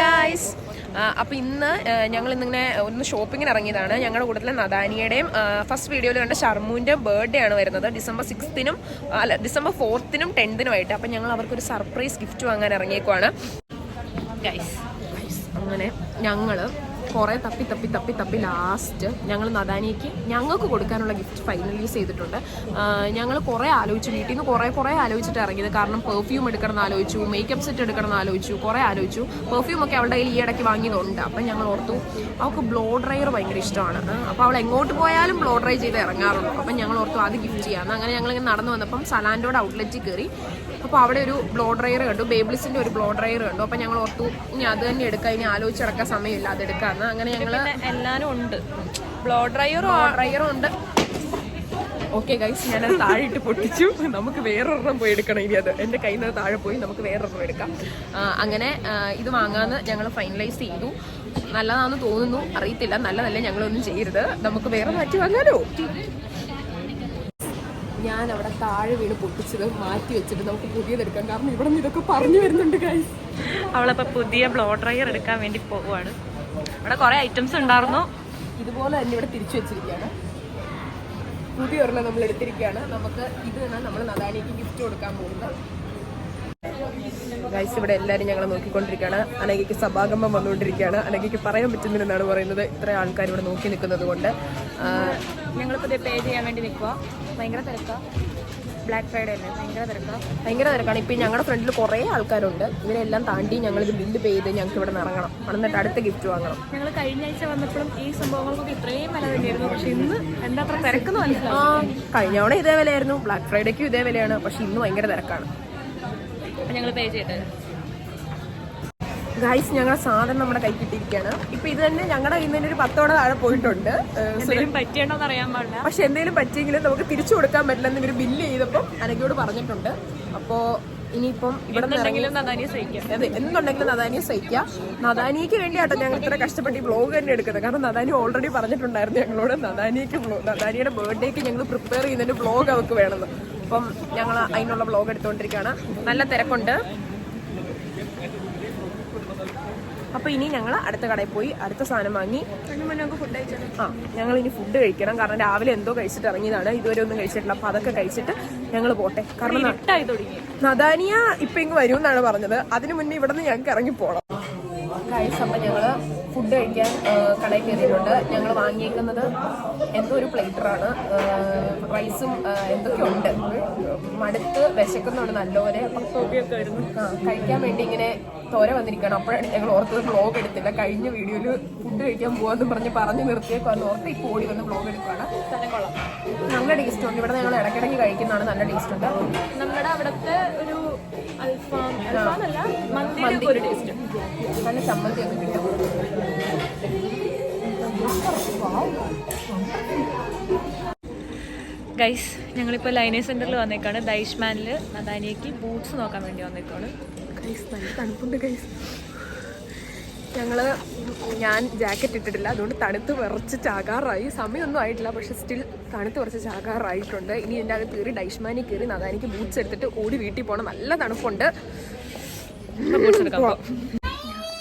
Guys അപ്പോൾ ഇന്ന് ഞങ്ങൾ ഇന്നിങ്ങനെ ഒന്ന് ഷോപ്പിങ്ങിന് ഇറങ്ങിയതാണ്. ഞങ്ങളുടെ കൂട്ടത്തിൽ നദാനിയുടെയും ഫസ്റ്റ് വീഡിയോയിൽ കണ്ട ഷർമുവിന്റെ ബർത്ത്ഡേ ആണ് വരുന്നത്. ഡിസംബർ സിക്സ്തിനും അല്ല ഡിസംബർ ഫോർത്തിനും ടെൻത്തിനുമായിട്ട് അപ്പം ഞങ്ങൾ അവർക്കൊരു സർപ്രൈസ് ഗിഫ്റ്റ് വാങ്ങാൻ ഇറങ്ങിയേക്കുവാണ്. ഗൈസ് അങ്ങനെ ഞങ്ങൾ കുറേ തപ്പി തപ്പി തപ്പി തപ്പി ലാസ്റ്റ് ഞങ്ങൾ നദാനിക്ക് ഞങ്ങൾക്ക് കൊടുക്കാനുള്ള ഗിഫ്റ്റ് ഫൈനലൈസ് ചെയ്തിട്ടുണ്ട്. ഞങ്ങൾ കുറേ ആലോചിച്ചു വീട്ടിൽ നിന്ന് കുറേ കുറേ ആലോചിച്ചിട്ട് ഇറങ്ങിയത്. കാരണം പെർഫ്യൂം എടുക്കണം എന്ന് ആലോചിച്ചു മേക്കപ്പ് സെറ്റ് എടുക്കണം എന്ന് ആലോചിച്ചു കുറേ ആലോചിച്ചു. പെർഫ്യൂം ഒക്കെ അവളുടെ കയ്യിൽ ഈ ഇടയ്ക്ക് വാങ്ങിയതുണ്ട്. അപ്പം ഞങ്ങൾ ഓർത്തു അവൾക്ക് ബ്ലോ ഡ്രയർ ഭയങ്കര ഇഷ്ടമാണ്. അപ്പോൾ അവൾ എങ്ങോട്ട് പോയാലും ബ്ലോ ഡ്രൈ ചെയ്ത് ഇറങ്ങാറുള്ളൂ. അപ്പം ഞങ്ങൾ ഓർത്തു അത് ഗിഫ്റ്റ് ചെയ്യാം. അങ്ങനെ ഞങ്ങളിങ്ങനെ നടന്നു വന്നപ്പം സലാൻഡോയുടെ ഔട്ട്ലെറ്റിൽ കയറി. അപ്പോൾ അവിടെ ഒരു ബ്ലോ ഡ്രയർ കണ്ടു. ബേബിൾസിന്റെ ഒരു ബ്ലോ ഡ്രയർ കണ്ടു. അപ്പോൾ ഞങ്ങൾ ഓർത്തു ഇനി അത് തന്നെ എടുക്കാം. ഇനി ആലോചിച്ചിടക്കാൻ സമയമില്ല. അത് എടുക്കാമെന്ന് അങ്ങനെ ഞങ്ങൾ എല്ലാരും ഉണ്ട്. ബ്ലോ ഡ്രയറും ഡ്രയറും ഉണ്ട്. ഓക്കെ ഗൈസ് ഞാൻ അത് താഴെ ഇട്ട് പൊട്ടിച്ചു. നമുക്ക് വേറൊരെണ്ണം പോയി എടുക്കണം. ഇനി അത് എന്റെ കയ്യിൽ നിന്ന് താഴെ പോയി നമുക്ക് വേറൊരെണ്ണം എടുക്കാം. അങ്ങനെ ഇത് വാങ്ങാമെന്ന് ഞങ്ങൾ ഫൈനലൈസ് ചെയ്തു. നല്ലതാണെന്ന് തോന്നുന്നു. അറിയത്തില്ല. നല്ലതല്ല ഞങ്ങളൊന്നും ചെയ്യരുത്. നമുക്ക് വേറെ മാറ്റി വാങ്ങാലോ? ഞാൻ അവിടെ താഴെ വീണ് പൊട്ടിച്ചത് മാറ്റി വെച്ചിട്ട് നമുക്ക് പുതിയതെടുക്കാം കാരണം ഇവിടെ നിന്ന് ഇതൊക്കെ പറഞ്ഞു വരുന്നുണ്ട് ഗൈസ് അവളപ്പോൾ പുതിയ ബ്ലോ ഡ്രയർ എടുക്കാൻ വേണ്ടി പോവാണ് ഇവിടെ കുറെ ഐറ്റംസ് ഉണ്ടായിരുന്നു. ഇതുപോലെ തന്നെ ഇവിടെ തിരിച്ചു വെച്ചിരിക്കുകയാണ്. പുതിയ ഒരെണ്ണം നമ്മൾ എടുത്തിരിക്കുകയാണ്. നമുക്ക് ഇത് നമ്മൾ നദാനിക്ക് ഗിഫ്റ്റ് കൊടുക്കാൻ പോകുന്നത്. ഗൈസ് ഇവിടെ എല്ലാവരും ഞങ്ങളെ നോക്കിക്കൊണ്ടിരിക്കുകയാണ്. അനഘയ്ക്ക് സഭാഗമം വന്നുകൊണ്ടിരിക്കുകയാണ്. അനഘയ്ക്ക് പറയാൻ പറ്റുന്നില്ലെന്നാണ് പറയുന്നത്. ഇത്ര ആൾക്കാർ ഇവിടെ നോക്കി നിൽക്കുന്നത് കൊണ്ട്. പുതിയ പേ ചെയ്യാൻ വേണ്ടി നിൽക്കുക ഭയങ്കര തിരക്കാ. ബ്ലാക്ക് ഫ്രൈഡേ അല്ലേ? ഭയങ്കര തിരക്കാണ് ഭയങ്കര തിരക്കാണ്. ഇപ്പം ഞങ്ങളുടെ ഫ്രണ്ടിൽ കുറേ ആൾക്കാരുണ്ട്. ഇവരെല്ലാം താണ്ടി ഞങ്ങൾ ബില്ല് പേ ചെയ്ത് ഞങ്ങൾക്ക് ഇവിടെ നിന്ന് ഇറങ്ങണം എന്നിട്ട് അടുത്ത ഗിഫ്റ്റ് വാങ്ങണം. ഞങ്ങൾ കഴിഞ്ഞ ആഴ്ച വന്നപ്പോഴും ഈ സംഭവങ്ങൾക്കൊക്കെ ഇത്രയും വില തന്നെയായിരുന്നു. പക്ഷെ ഇന്ന് എന്താ അത്ര തിരക്കെന്ന് ആ കഴിഞ്ഞ തവണ ഇതേ വിലയായിരുന്നു. ബ്ലാക്ക് ഫ്രൈഡേക്കും ഇതേ വിലയാണ്. പക്ഷെ ഇന്ന് ഭയങ്കര തിരക്കാണ്. ഞങ്ങൾ പേ ചെയ്തിട്ട് ഗൈസ് ഞങ്ങളുടെ സാധനം നമ്മുടെ കൈ കിട്ടിയിരിക്കുകയാണ്. ഇപ്പൊ ഇത് തന്നെ ഞങ്ങളുടെ കയ്യിൽ നിന്ന് ഒരു പത്തോടെ താഴെ പോയിട്ടുണ്ട്. പക്ഷെ എന്തെങ്കിലും പറ്റിയെങ്കിലും നമുക്ക് തിരിച്ചു കൊടുക്കാൻ പറ്റില്ലെന്ന് ഇവർ ബില്ല് ചെയ്തപ്പോൾ അനക്കയോട് പറഞ്ഞിട്ടുണ്ട്. അപ്പോ ഇനിയിപ്പം ഇവിടെ അതെ എന്തുണ്ടെങ്കിലും നദാനിയെ സഹിക്കാം. നദാനിക്ക് വേണ്ടിയാട്ടോ ഞങ്ങൾ ഇത്ര കഷ്ടപ്പെട്ട് ഈ ബ്ലോഗ് തന്നെ എടുക്കുന്നത്. കാരണം നദാനി ഓൾറെഡി പറഞ്ഞിട്ടുണ്ടായിരുന്നു ഞങ്ങളോട് നദാനിക്ക് നദാനിയുടെ ബർത്ത്ഡേക്ക് ഞങ്ങൾ പ്രിപ്പയർ ചെയ്യുന്നതിന്റെ ബ്ലോഗ് അവർക്ക് വേണമെന്ന്. അപ്പം ഞങ്ങൾ അതിനുള്ള ബ്ലോഗ് എടുത്തുകൊണ്ടിരിക്കുകയാണ് നല്ല തിരക്കുണ്ട്. അപ്പൊ ഇനി ഞങ്ങൾ അടുത്ത കടയിൽ പോയി അടുത്ത സാധനം വാങ്ങി ആ ഞങ്ങൾ ഇനി ഫുഡ് കഴിക്കണം. കാരണം രാവിലെ എന്തോ കഴിച്ചിട്ട് ഇറങ്ങിയതാണ്. ഇതുവരെ ഒന്നും കഴിച്ചിട്ടില്ല. അപ്പൊ അതൊക്കെ കഴിച്ചിട്ട് ഞങ്ങൾ പോട്ടെ. കാരണം നദാനിയ ഇപ്പൊ ഇങ്ങ് വരും എന്നാണ് പറഞ്ഞത്. അതിനു മുന്നേ ഇവിടെ നിന്ന് ഞങ്ങൾക്ക് ഇറങ്ങി പോകണം ഗൈസ് അപ്പം ഞങ്ങൾ ഫുഡ് കഴിക്കാൻ കടയിൽ കയറിയിട്ടുണ്ട്. ഞങ്ങൾ വാങ്ങിയേക്കുന്നത് എന്തോ ഒരു പ്ലേറ്ററാണ് റൈസും എന്തൊക്കെ ഉണ്ട്. മടുത്ത് വിശക്കുന്നുണ്ട് നല്ലപോലെ. കഴിക്കാൻ വേണ്ടി ഇങ്ങനെ തോര വന്നിരിക്കണം അപ്പോഴാണ് ഞങ്ങൾ ഓർത്തത് വ്ലോഗ് എടുത്തില്ല. കഴിഞ്ഞ വീഡിയോയിൽ ഫുഡ് കഴിക്കാൻ പോകാമെന്ന് പറഞ്ഞ് പറഞ്ഞു നിർത്തിയേക്കാന്ന് ഓർത്ത് ഇപ്പോൾ ഓടി വന്ന് വ്ലോഗ് എടുക്കുകയാണ്. നല്ല ടേസ്റ്റ് ഉണ്ട്. ഇവിടെ ഞങ്ങൾ ഇടയ്ക്കിടയ്ക്ക് കഴിക്കുന്നതാണ് നല്ല ടേസ്റ്റ് ഉണ്ട്. നമ്മുടെ അവിടുത്തെ ഒരു അൽഫാം അൽഫാം അല്ല ഒരു ടേസ്റ്റ് നല്ല ചമ്മന്തി ഒക്കെ കിട്ടും. ഗൈസ് ഞങ്ങളിപ്പോൾ ലൈനേഴ്സ് സെന്ററിൽ വന്നേക്കാണ്. ദൈഷ്മാനിൽ നദാനിയക്ക് ബൂട്ട്സ് നോക്കാൻ വേണ്ടി വന്നേക്കാണ്. ഗൈസ് നല്ല തണുപ്പുണ്ട് ഗൈസ് ഞങ്ങൾ ഞാൻ ജാക്കറ്റ് ഇട്ടിട്ടില്ല. അതുകൊണ്ട് തണുത്ത് വിറച്ച് ചാകാറായി. സമയമൊന്നും ആയിട്ടില്ല പക്ഷെ സ്റ്റിൽ തണുത്ത് വിറച്ച് ചാകാറായിട്ടുണ്ട്. ഇനി എന്റെ അകത്ത് കയറി ഡൈഷ്മാനി കയറി നദാനിക്ക് ബൂട്ട്സ് എടുത്തിട്ട് ഓടി വീട്ടിൽ പോകണം നല്ല തണുപ്പുണ്ട്.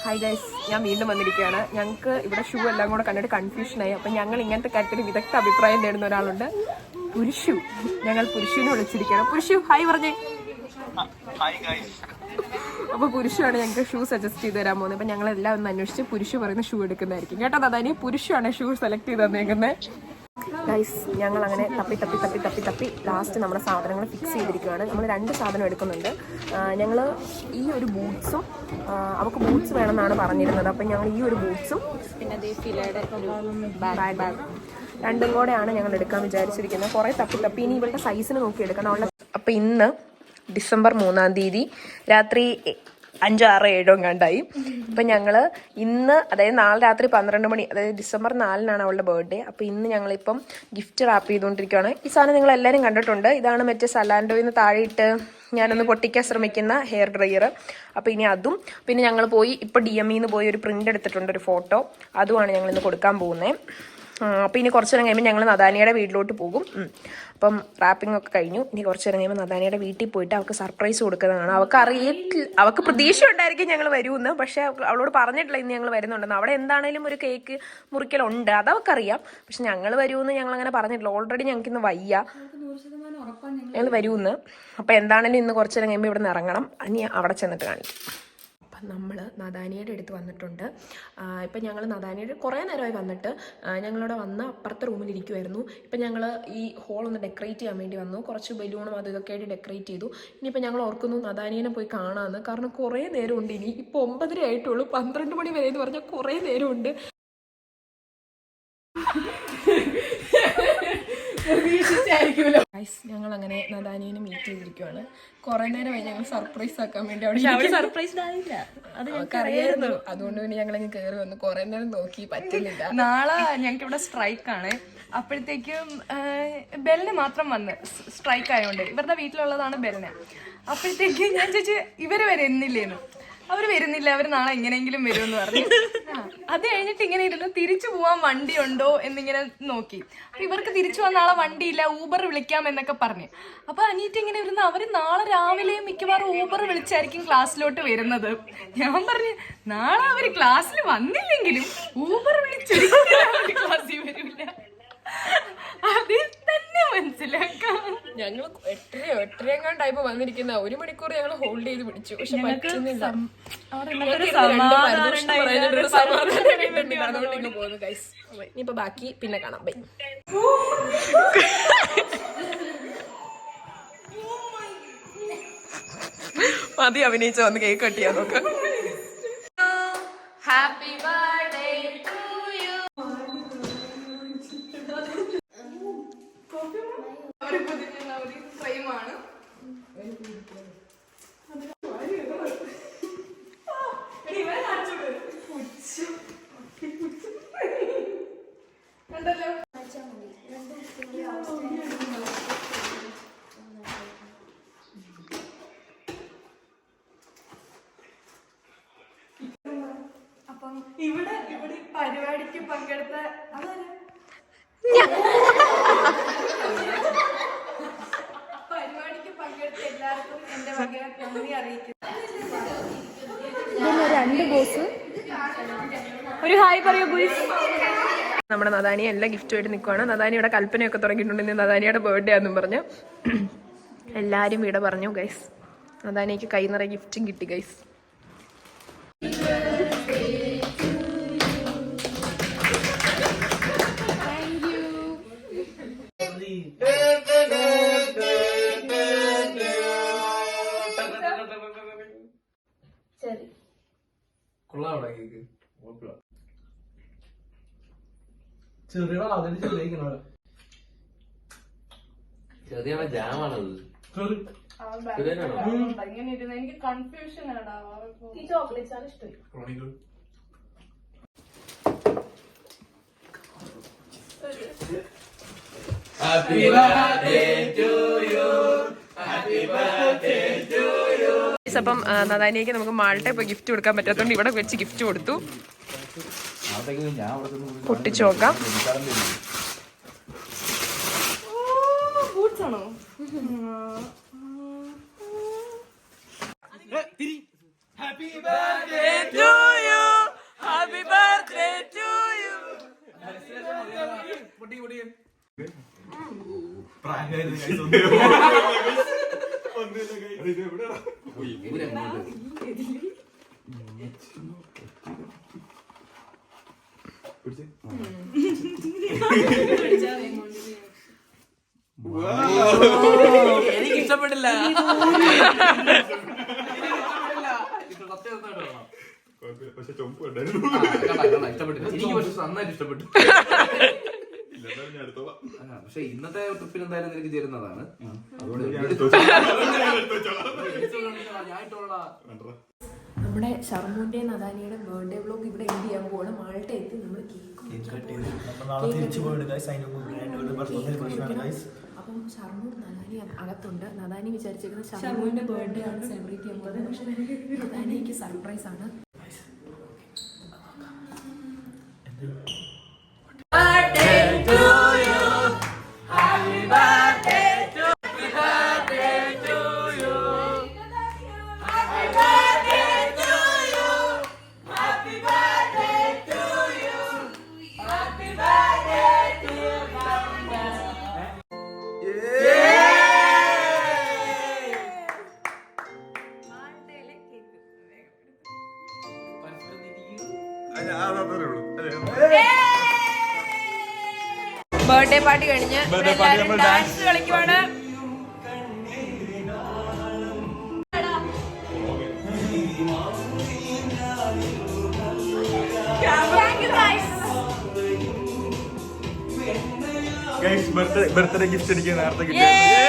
ഹായ് ഗൈസ് ഞാൻ വീണ്ടും വന്നിരിക്കുകയാണ്. ഞങ്ങൾക്ക് ഇവിടെ ഷൂ എല്ലാം കൂടെ കണ്ടിട്ട് കൺഫ്യൂഷനായി അപ്പം ഞങ്ങൾ ഇങ്ങനത്തെ കാര്യത്തിൽ വിദഗ്ധ അഭിപ്രായം നേടുന്ന ഒരാളുണ്ട്. പുരുഷു. ഞങ്ങൾ പുരുഷുവിനെ വിളിച്ചിരിക്കുകയാണ്. പുരുഷു ഹായ് പറഞ്ഞേ. അപ്പൊ പുരുഷാണ് ഞങ്ങൾക്ക് ഷൂ സജസ്റ്റ് ചെയ്ത് തരാൻ പോകുന്നത്. അപ്പൊ ഞങ്ങൾ എല്ലാം ഒന്ന് അന്വേഷിച്ച് പുരുഷ പറയുന്ന ഷൂ എടുക്കുന്നതായിരിക്കും. കേട്ടോ അതാനി പുരുഷാണ് ഷൂ സെലക്ട് ചെയ്ത് തന്നേക്കുന്നത് ഗൈസ് ഞങ്ങൾ അങ്ങനെ തപ്പി തപ്പി തപ്പി തപ്പി തപ്പി ലാസ്റ്റ് നമ്മുടെ സാധനങ്ങൾ ഫിക്സ് ചെയ്തിരിക്കുകയാണ് നമ്മൾ രണ്ട് സാധനം എടുക്കുന്നുണ്ട്. ഞങ്ങൾ ഈ ഒരു ബൂട്ട്സും അവൾക്ക് ബൂട്ട്സ് വേണമെന്നാണ് പറഞ്ഞിരുന്നത്. അപ്പം ഞങ്ങൾ ഈ ഒരു ബൂട്ട്സും പിന്നെ ദേ ഫിലയുടെ ഒരു ബാഗ് ബാഗ് രണ്ടും കൂടെയാണ് ഞങ്ങൾ എടുക്കാൻ വിചാരിച്ചിരിക്കുന്നത്. കുറേ തപ്പി തപ്പി. ഇനി ഇവളുടെ സൈസിന് നോക്കി എടുക്കണം അവളുടെ അപ്പം ഇന്ന് ഡിസംബർ മൂന്നാം തീയതി രാത്രി അഞ്ചോ ആറോ ഏഴോ കണ്ടായി അപ്പം ഞങ്ങൾ ഇന്ന് അതായത് നാളെ രാത്രി പന്ത്രണ്ട് മണി അതായത് ഡിസംബർ നാലിനാണ് അവളുടെ ബർത്ത്ഡേ. അപ്പോൾ ഇന്ന് ഞങ്ങളിപ്പം ഗിഫ്റ്റ് റാപ്പ് ചെയ്തുകൊണ്ടിരിക്കുകയാണ് ഈ സാധനം നിങ്ങൾ എല്ലാവരും കണ്ടിട്ടുണ്ട്. ഇതാണ് മറ്റേ സലാൻഡോയിൽ നിന്ന് താഴെയിട്ട് ഞാനൊന്ന് പൊട്ടിക്കാൻ ശ്രമിക്കുന്ന ഹെയർ ഡ്രയർ അപ്പോൾ ഇനി അതും പിന്നെ ഞങ്ങൾ പോയി ഇപ്പോൾ ഡി എം ഇന്ന് പോയി ഒരു പ്രിന്റ് എടുത്തിട്ടുണ്ട് ഒരു ഫോട്ടോ. അതുമാണ് ഞങ്ങൾ ഇന്ന് കൊടുക്കാൻ പോകുന്നത് അപ്പോൾ ഇനി കുറച്ച് നേരം കഴിയുമ്പോൾ ഞങ്ങൾ നദാനിയുടെ വീട്ടിലോട്ട് പോകും. അപ്പം റാപ്പിംഗ് ഒക്കെ കഴിഞ്ഞു. ഇനി കുറച്ച് നേരം കഴിയുമ്പോൾ നദാനിയുടെ വീട്ടിൽ പോയിട്ട് അവൾക്ക് സർപ്രൈസ് കൊടുക്കുന്നതാണ്. അവൾക്ക് അറിയില്ല അവൾക്ക് പ്രതീക്ഷ ഉണ്ടായിരിക്കും ഞങ്ങൾ വരുമെന്ന്. പക്ഷേ അവളോട് പറഞ്ഞിട്ടില്ല ഇന്ന് ഞങ്ങൾ വരുന്നുണ്ടെന്ന്. അവിടെ എന്താണേലും ഒരു കേക്ക് മുറിക്കലുണ്ട്. അത് അവൾക്കറിയാം പക്ഷെ ഞങ്ങൾ വരുമെന്ന് ഞങ്ങൾ അങ്ങനെ പറഞ്ഞിട്ടില്ല. ഓൾറെഡി ഞങ്ങൾക്ക് ഇന്ന് വയ്യ. ഞങ്ങൾ വരുമെന്ന്. അപ്പോൾ എന്താണേലും ഇന്ന് കുറച്ച് നേരം കഴിയുമ്പോൾ ഇവിടെ നിന്ന് ഇറങ്ങണം. ഇനി അവിടെ ചെന്നിട്ട് കാണിക്കും. നമ്മൾ നദാനിയുടെ അടുത്ത് വന്നിട്ടുണ്ട്. ഇപ്പം ഞങ്ങൾ നദാനിയുടെ കുറേ നേരമായി വന്നിട്ട് ഞങ്ങളിവിടെ വന്ന് അപ്പുറത്തെ റൂമിൽ ഇരിക്കുമായിരുന്നു ഇപ്പം ഞങ്ങൾ ഈ ഹോൾ ഒന്ന് ഡെക്കറേറ്റ് ചെയ്യാൻ വേണ്ടി വന്നു. കുറച്ച് ബലൂണും അതും ഇതൊക്കെ ആയിട്ട് ഡെക്കറേറ്റ് ചെയ്തു. ഇനിയിപ്പോൾ ഞങ്ങൾ ഓർക്കുന്നു നദാനിയനെ പോയി കാണാമെന്ന് കാരണം കുറേ നേരമുണ്ട് ഇനി. ഇപ്പോൾ ഒമ്പതര ആയിട്ടുള്ളൂ. പന്ത്രണ്ട് മണി വരെ എന്ന് പറഞ്ഞാൽ കുറേ നേരമുണ്ട്. ഞങ്ങൾ അങ്ങനെ നദാനിയനെ മീറ്റ് ചെയ്തിരിക്കുവാണ്. കുറെ നേരമായി ഞങ്ങൾ സർപ്രൈസ് ആക്കാൻ വേണ്ടി അവിടെ. സർപ്രൈസ് ആയില്ല അത് അതുകൊണ്ട് പിന്നെ ഞങ്ങൾ കയറി വന്നു. കുറെ നേരം നോക്കി പറ്റുന്നില്ല. നാളെ ഞങ്ങൾക്ക് ഇവിടെ സ്ട്രൈക്ക് ആണ്. അപ്പോഴത്തേക്കും ബെല്ലിന് മാത്രം വന്ന് സ്ട്രൈക്ക് ആയതുകൊണ്ട് ഇവരുടെ വീട്ടിലുള്ളതാണ് ബെല്ലിന് അപ്പോഴത്തേക്കും ഞാൻ ചോദിച്ചു ഇവർ വരുന്നില്ലേന്ന് അവർ വരുന്നില്ല. അവർ നാളെ എങ്ങനെയെങ്കിലും വരുമെന്ന് പറഞ്ഞു. അത് കഴിഞ്ഞിട്ട് ഇങ്ങനെ ഇരുന്ന് തിരിച്ചു പോവാൻ വണ്ടി ഉണ്ടോ എന്നിങ്ങനെ നോക്കി. അപ്പൊ ഇവർക്ക് തിരിച്ചു വന്ന ആളെ വണ്ടിയില്ല ഊബർ വിളിക്കാം എന്നൊക്കെ പറഞ്ഞു. അപ്പൊ അനീറ്റ് ഇങ്ങനെ ഇരുന്ന് അവർ നാളെ രാവിലെ മിക്കവാറും ഊബർ വിളിച്ചായിരിക്കും ക്ലാസ്സിലോട്ട് വരുന്നത്. ഞാൻ പറഞ്ഞു നാളെ അവർ ക്ലാസ്സിൽ വന്നില്ലെങ്കിലും ഊബർ വിളിച്ചൊരിക്കലും അവർ ക്ലാസ്സിൽ വരില്ല അതിൽ തന്നെ മനസ്സിലാക്കാം ഞങ്ങൾ എട്ടരയോ എട്ടരയെങ്ങാണ്ടായപ്പോ വന്നിരിക്കുന്ന ഒരു മണിക്കൂർ ഞങ്ങൾ ഹോൾഡ് ചെയ്ത് പിടിച്ചു. പക്ഷെ പറ്റുന്നില്ല. അതുകൊണ്ട് ഇങ്ങ് പോകുന്നു guys. ഇനിയിപ്പോ ബാക്കി പിന്നെ കാണാം. ബൈ മതി അഭിനയിച്ച വന്ന് കേക്ക് കട്ടിയാ നോക്ക്. ഹാപ്പി ബർത്ത്ഡേ നന്ദി അറിയിക്കുന്നു. ഒരു ഹായ് പറയൂ ഗുയിസ് നമ്മുടെ നദാനി എല്ലാ ഗിഫ്റ്റുമായിട്ട് നിൽക്കുവാണ് നദാനി ഇവിടെ കൽപ്പനയൊക്കെ തുടങ്ങിയിട്ടുണ്ട്. ഇന്ന് നദാനിയുടെ ബർത്ത്ഡേ ആണെന്നും പറഞ്ഞു. എല്ലാരും ഇവിടെ പറഞ്ഞു ഗൈസ് നദാനിക്ക് കൈ നിറയെ ഗിഫ്റ്റും കിട്ടി ഗൈസ് കൊള്ളാവിടെ കേക്ക്. ചെറിയ അതിന് ചെറിയ ചെറിയ ജാമാണത്. ഇങ്ങനെ ഇരുന്ന് എനിക്ക് കൺഫ്യൂഷൻ ഈ ചോക്ലേറ്റ്സ് ആണ് അപ്പം നദാനിയേക്ക് നമുക്ക് മാൾട്ടെ പോയി ഗിഫ്റ്റ് കൊടുക്കാൻ പറ്റാത്തതുകൊണ്ട് ഇവിടെ വെച്ച് ഗിഫ്റ്റ് കൊടുത്തു. പൊട്ടിച്ചു നോക്കാം. ബൂട്ട്സ് ആണോ എനിക്ക് ഇഷ്ടപ്പെട്ടില്ല പക്ഷെ ചുമപ്പ് ഇഷ്ടപ്പെട്ടില്ല എനിക്ക് പക്ഷെ നന്നായിട്ട് ഇഷ്ടപ്പെട്ടു ഞാൻ എടുത്തോളാം. പക്ഷെ ഇന്നത്തെ ട്രിപ്പിൽ എന്തായാലും നിനക്ക് ചേരുന്നതാണ്. അതുകൊണ്ട് ഞാൻ എടുത്തു വെച്ചോളാം. ഞാൻ ഇട്ടോളാം വേണ്ടടാ. നമ്മുടെ ഷർമുന്റെ നദാനിയുടെ ബർത്ത്ഡേ വ്ലോഗ് ഇവിടെ എൻഡ് ചെയ്യാൻ പോകണം മാൾട്ട എത്തി നമ്മൾ അപ്പം ഷർമു നദാനി അകത്തുണ്ട്. നദാനി വിചാരിച്ചിരിക്കുന്നത് ഷർമുവിന്റെ ബർത്ത്ഡേ ആണ് സെലിബ്രേറ്റ് ചെയ്യാൻ പോകുന്നത്. പക്ഷെ നദാനിക്ക് സർപ്രൈസ് ആണ്. ബർത്ത്ഡേ പാർട്ടി കഴിഞ്ഞ് ഇവിടെ Birthday നമ്മൾ ഡാൻസ് കളിക്കുവാണ്. ബർത്ത്ഡേ ബർത്ത്ഡേ ഗിഫ്റ്റ് എനിക്ക് നേരത്തെ Yay!